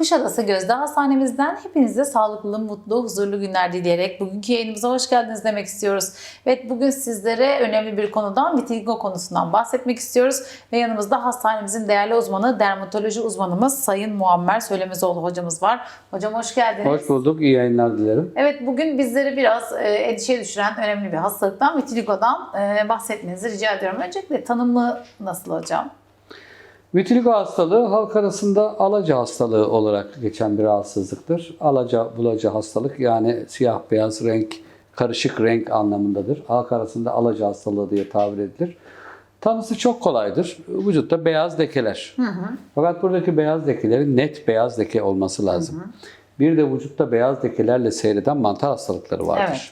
Kuşadası Gözde Hastanemizden hepinize sağlıklı, mutlu, huzurlu günler dileyerek bugünkü yayınımıza hoş geldiniz demek istiyoruz. Evet bugün sizlere önemli bir konudan, vitiligo konusundan bahsetmek istiyoruz. Ve yanımızda hastanemizin değerli uzmanı, dermatoloji uzmanımız Sayın Muammer Söylemezoğlu hocamız var. Hocam hoş geldiniz. Hoş bulduk, iyi yayınlar dilerim. Evet bugün bizleri biraz e, endişeye düşüren önemli bir hastalıktan, vitiligodan e, bahsetmenizi rica ediyorum. Öncelikle tanımı nasıl hocam? Vitiligo hastalığı halk arasında alaca hastalığı olarak geçen bir rahatsızlıktır. Alaca bulaca hastalık yani siyah beyaz renk, karışık renk anlamındadır. Halk arasında alaca hastalığı diye tabir edilir. Tanısı çok kolaydır. Vücutta beyaz lekeler. Fakat buradaki beyaz lekelerin net beyaz leke olması lazım. Bir de vücutta beyaz lekelerle seyreden mantar hastalıkları vardır. Evet.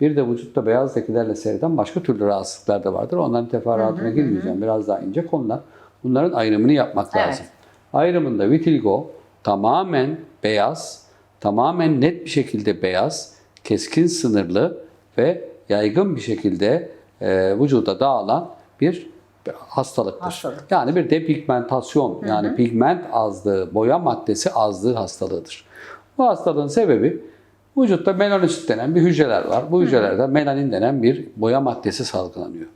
Bir de vücutta beyaz lekelerle seyreden başka türlü rahatsızlıklar da vardır. Onların teferruatına girmeyeceğim. Biraz daha ince konular. Bunların ayrımını yapmak Evet. lazım. Ayrımında vitiligo tamamen beyaz, tamamen net bir şekilde beyaz, keskin sınırlı ve yaygın bir şekilde e, vücuda dağılan bir hastalıktır. Hastalık. Yani bir depigmentasyon yani pigment azlığı, boya maddesi azlığı hastalığıdır. Bu hastalığın sebebi vücutta melanosit denen bir hücreler var. Bu hücrelerde melanin denen bir boya maddesi salgılanıyor.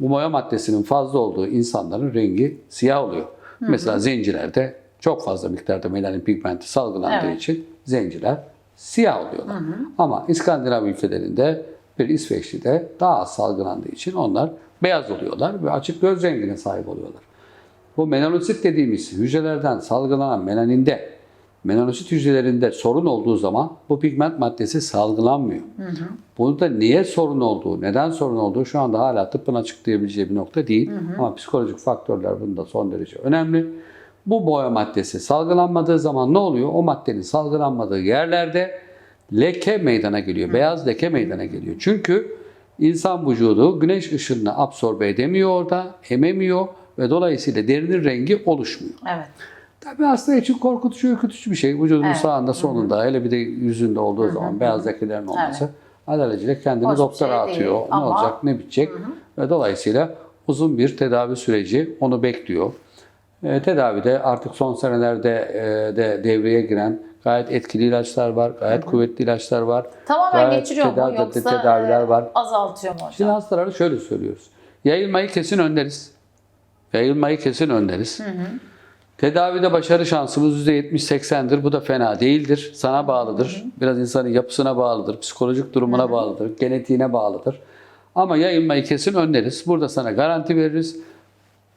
Bu boya maddesinin fazla olduğu insanların rengi siyah oluyor. Mesela zencilerde çok fazla miktarda melanin pigmenti salgılandığı Evet. için zenciler siyah oluyorlar. Ama İskandinav ülkelerinde bir İsveçli'de daha az salgılandığı için onlar beyaz oluyorlar ve açık göz rengine sahip oluyorlar. Bu melanosit dediğimiz hücrelerden salgılanan melaninde, melanosit hücrelerinde sorun olduğu zaman bu pigment maddesi salgılanmıyor. Burada niye sorun olduğu, neden sorun olduğu şu anda hala tıbbın açıklayabileceği bir nokta değil. Ama psikolojik faktörler bunda son derece önemli. Bu boya maddesi salgılanmadığı zaman ne oluyor? O maddenin salgılanmadığı yerlerde leke meydana geliyor. Beyaz leke meydana geliyor. Çünkü insan vücudu güneş ışınını absorbe edemiyor orada, ememiyor ve dolayısıyla derinin rengi oluşmuyor. Evet. Tabii hasta için korkutucu, ürkütücü bir şey. Vücudun Evet. sağında solunda, hele bir de yüzünde olduğu zaman beyaz lekelerin olması alelacele kendini Hoş doktora şey atıyor. değil Ne ama- olacak, ne bitecek? Ve dolayısıyla uzun bir tedavi süreci onu bekliyor. E, tedavide artık son senelerde e, de devreye giren gayet etkili ilaçlar var, gayet kuvvetli ilaçlar var. Tamamen Gayet geçiriyor mu teda- yoksa tedaviler var. azaltıyor mu hocam? Şimdi hastalara şöyle söylüyoruz. Yayılmayı kesin önleriz. Yayılmayı kesin önleriz. Tedavide başarı şansımız %70-80'dir. Bu da fena değildir. Sana bağlıdır. Biraz insanın yapısına bağlıdır. Psikolojik durumuna bağlıdır. Genetiğine bağlıdır. Ama yayılmayı kesin önleriz. Burada sana garanti veririz.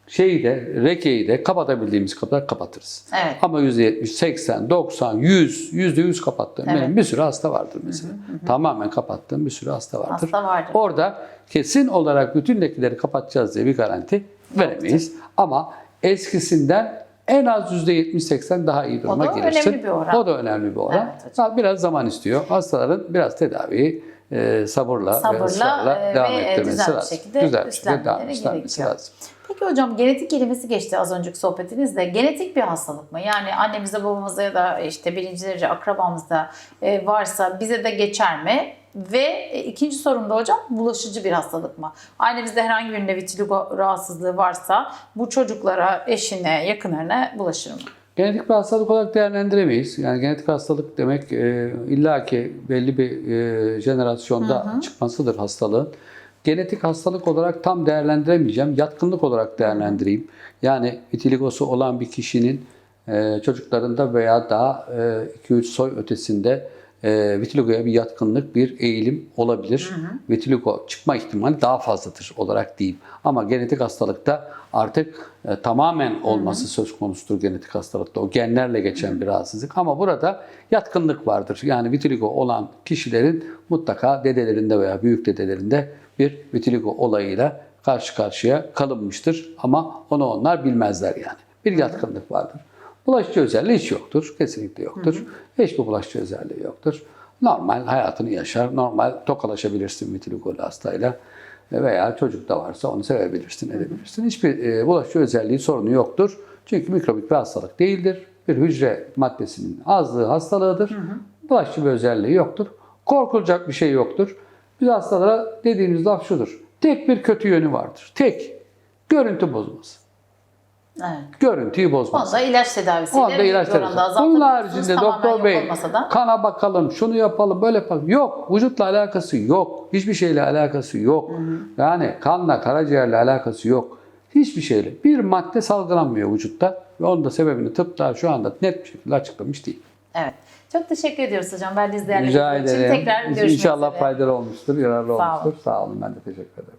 Şeyi de, rekeyi de kapatabildiğimiz kadar kapatırız. Evet. Ama %70, 80, 90, 100, %100 kapattığım Evet. benim bir sürü hasta vardır mesela. Tamamen kapattığım bir sürü hasta vardır. Hasta vardır. Orada kesin olarak bütün lekeleri kapatacağız diye bir garanti veremeyiz. Ama eskisinden en az %70-80 daha iyi duruma O da gelirsin. önemli bir oran. O da önemli bir oran. Evet hocam. Biraz zaman istiyor. Hastaların biraz tedaviyi e, sabırla, ve Sabırla ısrarla e, devam ve ettirmesi düzenli lazım. şekilde Güzel bir şekilde devam ettirmesi lazım. Peki hocam genetik kelimesi geçti az önceki sohbetinizde. Genetik bir hastalık mı? Yani annemizde babamızda ya da işte birinci derece akrabamızda e, varsa bize de geçer mi? Ve e, ikinci sorumda hocam bulaşıcı bir hastalık mı? Ailemizde herhangi birinde vitiligo rahatsızlığı varsa bu çocuklara, eşine, yakınlarına bulaşır mı? Genetik bir hastalık olarak değerlendiremeyiz. Yani genetik hastalık demek e, illaki belli bir e, jenerasyonda çıkmasıdır hastalığın. Genetik hastalık olarak tam değerlendiremeyeceğim. Yatkınlık olarak değerlendireyim. Yani vitiligosu olan bir kişinin e, çocuklarında veya daha 2-3 soy ötesinde e, vitiligoya bir yatkınlık, bir eğilim olabilir. Vitiligo çıkma ihtimali daha fazladır olarak diyeyim. Ama genetik hastalıkta artık e, tamamen olması söz konusudur genetik hastalıkta. O genlerle geçen bir rahatsızlık. Ama burada yatkınlık vardır. Yani vitiligo olan kişilerin mutlaka dedelerinde veya büyük dedelerinde bir vitiligo olayıyla karşı karşıya kalınmıştır. Ama onu onlar bilmezler yani. Bir yatkınlık vardır. Bulaşıcı özelliği hiç yoktur. Kesinlikle yoktur. Hiçbir bulaşıcı özelliği yoktur. Normal hayatını yaşar. Normal tokalaşabilirsin vitiligo hastayla. Veya çocuk da varsa onu sevebilirsin, edebilirsin. Hiçbir e, bulaşıcı özelliği sorunu yoktur. Çünkü mikrobik bir hastalık değildir. Bir hücre maddesinin azlığı hastalığıdır. Bulaşıcı bir özelliği yoktur. Korkulacak bir şey yoktur. Biz hastalara dediğimiz laf şudur. Tek bir kötü yönü vardır. Tek. Görüntü bozması. Evet. Görüntüyü bozmaz. Onda ilaç tedavisiyle Onda ilaç tedavisi. Bunun haricinde doktor bey da. kana bakalım, şunu yapalım, böyle yapalım. Yok. Vücutla alakası yok. Hiçbir şeyle alakası yok. Yani kanla, karaciğerle alakası yok. Hiçbir şeyle. Bir madde salgılanmıyor vücutta. Ve onun da sebebini tıp da şu anda net bir şekilde açıklamış değil. Evet. Çok teşekkür ediyoruz hocam. Ben Rica değerlendirdiğiniz için tekrar görüşmek İnşallah üzere. faydalı olmuştur, yararlı Sağ olun. olmuştur. Sağ olun. Ben de teşekkür ederim.